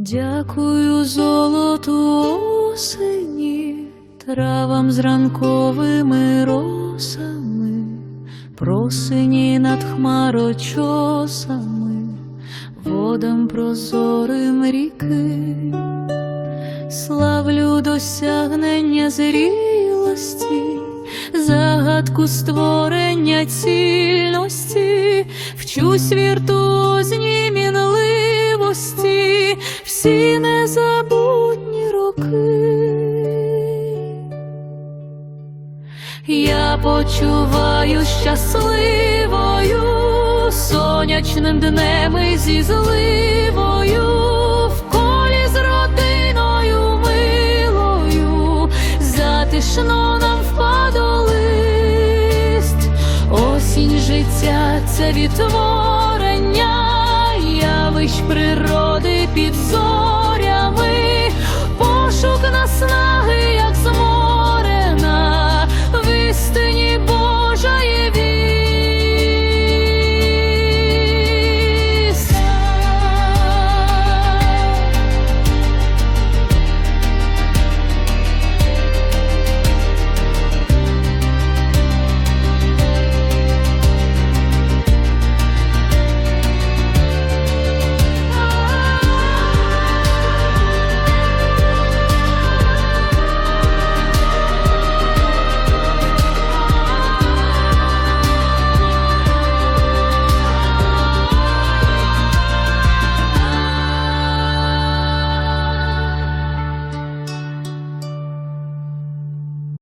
Дякую золоту осені, травам з ранковими росами, просині над хмарочосами, водам прозорим ріки, славлю досягнення зрілості, загадку створення цільності, вчусь віртуозній всі незабутні роки. Я почуваю щасливою сонячним днем і зі зливою в колі з родиною милою, затишно нам впадолист, осінь життя це відтворення явищ природи під зором.